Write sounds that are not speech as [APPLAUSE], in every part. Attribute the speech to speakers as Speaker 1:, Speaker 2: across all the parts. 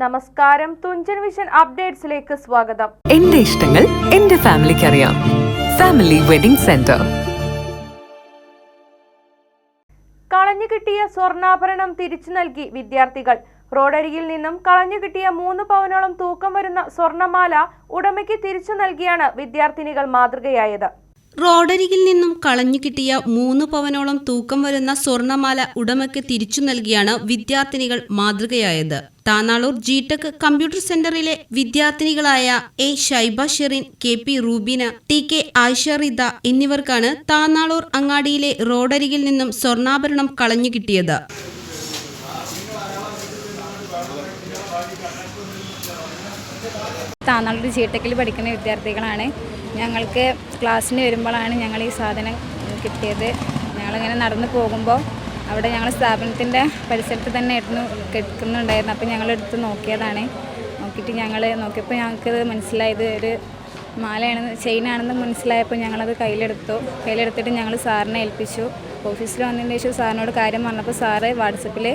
Speaker 1: നമസ്കാരം. തുഞ്ചൻ വിഷൻ അപ്ഡേറ്റ്സിലേക്ക് സ്വാഗതം.
Speaker 2: എന്റെ ഇഷ്ടങ്ങൾ എന്റെ ഫാമിലിക്ക് അറിയാം. Family wedding centre.
Speaker 1: കളഞ്ഞു കിട്ടിയ സ്വർണാഭരണം തിരിച്ചു നൽകി വിദ്യാർത്ഥികൾ. റോഡരികിൽ നിന്നും കളഞ്ഞു കിട്ടിയ മൂന്ന് പവനോളം തൂക്കം വരുന്ന സ്വർണമാല ഉടമയ്ക്ക് തിരിച്ചു നൽകിയാണ് വിദ്യാർത്ഥിനികൾ മാതൃകയായത്.
Speaker 3: റോഡരികിൽ നിന്നും കളഞ്ഞു കിട്ടിയ മൂന്ന് പവനോളം തൂക്കം വരുന്ന സ്വർണമാല ഉടമയ്ക്ക് തിരിച്ചു നൽകിയാണ് വിദ്യാർത്ഥിനികൾ മാതൃകയായത്. താനാളൂർ ജിടെക് കമ്പ്യൂട്ടർ സെന്ററിലെ വിദ്യാർത്ഥിനികളായ A Shaiba Sherin K P Rubina T K Ayisha Rida എന്നിവർക്കാണ് താനാളൂർ അങ്ങാടിയിലെ റോഡരികിൽ നിന്നും സ്വർണാഭരണം കളഞ്ഞു കിട്ടിയത്.
Speaker 4: താനാളൂർ ജി ടെക്കിൽ പഠിക്കുന്ന വിദ്യാർത്ഥികളാണ്. ഞങ്ങൾക്ക് ക്ലാസ്സിന് വരുമ്പോഴാണ് ഞങ്ങൾ ഈ സാധനം കിട്ടിയത്. ഞങ്ങളിങ്ങനെ നടന്നു പോകുമ്പോൾ അവിടെ ഞങ്ങൾ സ്ഥാപനത്തിന്റെ പരിസരത്ത് തന്നെ ആയിരുന്നു കിടക്കുന്നുണ്ടായിരുന്നു അപ്പോൾ ഞങ്ങളെടുത്ത് നോക്കിയതാണ്. നോക്കിയിട്ട് ഞങ്ങൾ നോക്കിയപ്പോൾ ഞങ്ങൾക്കത് മനസ്സിലായത് ഒരു മാലയാണെന്ന് ചെയിനാണെന്ന് മനസ്സിലായപ്പോൾ ഞങ്ങളത് കയ്യിലെടുത്തു. കയ്യിലെടുത്തിട്ട് ഞങ്ങൾ സാറിനെ ഏൽപ്പിച്ചു. ഓഫീസിൽ വന്നതിന് ശേഷം സാറിനോട് കാര്യം പറഞ്ഞപ്പോൾ സാറ് വാട്സപ്പിൽ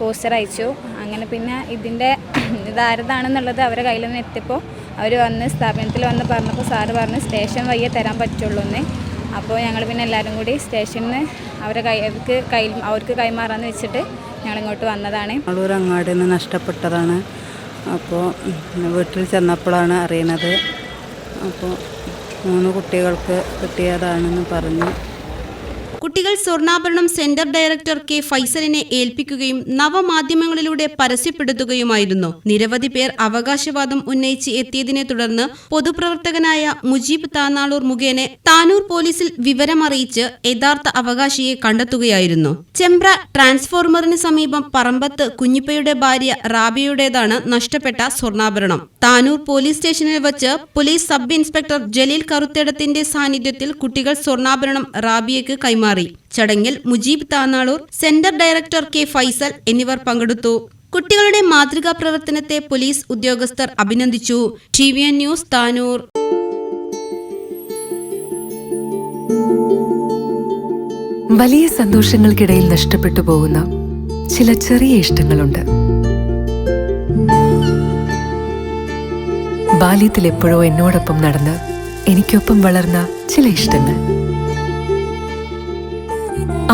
Speaker 4: പോസ്റ്റർ അയച്ചു. അങ്ങനെ പിന്നെ ഇതിന്റെ [CLEARS THROAT] ഇതാരതാണെന്നുള്ളത് അവരെ കയ്യിൽ നിന്ന് എത്തിയപ്പോൾ അവർ വന്ന് സ്ഥാപനത്തിൽ വന്ന് പറഞ്ഞപ്പോൾ സാറ് പറഞ്ഞു സ്റ്റേഷൻ വയ്യേ തരാൻ പറ്റുള്ളൂ എന്ന് അപ്പോൾ ഞങ്ങൾ പിന്നെ എല്ലാവരും കൂടി സ്റ്റേഷനിൽ നിന്ന് അവരെ കൈ അവർക്ക് കൈ അവർക്ക് കൈമാറാമെന്ന് വെച്ചിട്ട് ഞങ്ങളിങ്ങോട്ട് വന്നതാണ്.
Speaker 5: ഞങ്ങളൂർ അങ്ങാടിൽ നിന്ന് നഷ്ടപ്പെട്ടതാണ്. അപ്പോൾ വീട്ടിൽ ചെന്നപ്പോഴാണ് അറിയണത്. അപ്പോൾ മൂന്ന് കുട്ടികൾക്ക് കിട്ടിയതാണെന്ന് പറഞ്ഞു.
Speaker 3: കുട്ടികൾ സ്വർണാഭരണം സെന്റർ ഡയറക്ടർ കെ ഫൈസലിനെ ഏൽപ്പിക്കുകയും നവമാധ്യമങ്ങളിലൂടെ പരസ്യപ്പെടുത്തുകയുമായിരുന്നു. നിരവധി പേർ അവകാശവാദം ഉന്നയിച്ച് എത്തിയതിനെ തുടർന്ന് പൊതുപ്രവർത്തകനായ മുജീബ് താനാളൂർ മുഖേന താനൂർ പോലീസിൽ വിവരമറിയിച്ച് യഥാർത്ഥ അവകാശിയെ കണ്ടെത്തുകയായിരുന്നു. ചെമ്പ്ര ട്രാൻസ്ഫോർമറിന് സമീപം പറമ്പത്ത് കുഞ്ഞിപ്പയുടെ ഭാര്യ റാബിയുടേതാണ് നഷ്ടപ്പെട്ട സ്വർണാഭരണം. താനൂർ പോലീസ് സ്റ്റേഷനിൽ വച്ച് പോലീസ് സബ് ഇൻസ്പെക്ടർ ജലീൽ കറുത്തേടത്തിന്റെ സാന്നിധ്യത്തിൽ കുട്ടികൾ സ്വർണാഭരണം റാബിയയ്ക്ക് കൈമാറി. ചടങ്ങിൽ Mujeeb Thanalur centre director K Faisal എന്നിവർ പങ്കെടുത്തു. കുട്ടികളുടെ മാതൃകാ പ്രവർത്തനത്തെ പോലീസ് ഉദ്യോഗസ്ഥർ അഭിനന്ദിച്ചു. T V N news Tanur.
Speaker 2: വലിയ സന്തോഷങ്ങൾക്കിടയിൽ നഷ്ടപ്പെട്ടു പോകുന്ന ചില ചെറിയ ഇഷ്ടങ്ങളുണ്ട്. ബാല്യത്തിൽ എപ്പോഴോ എന്നോടൊപ്പം നടന്ന് എനിക്കൊപ്പം വളർന്ന ചില ഇഷ്ടങ്ങൾ.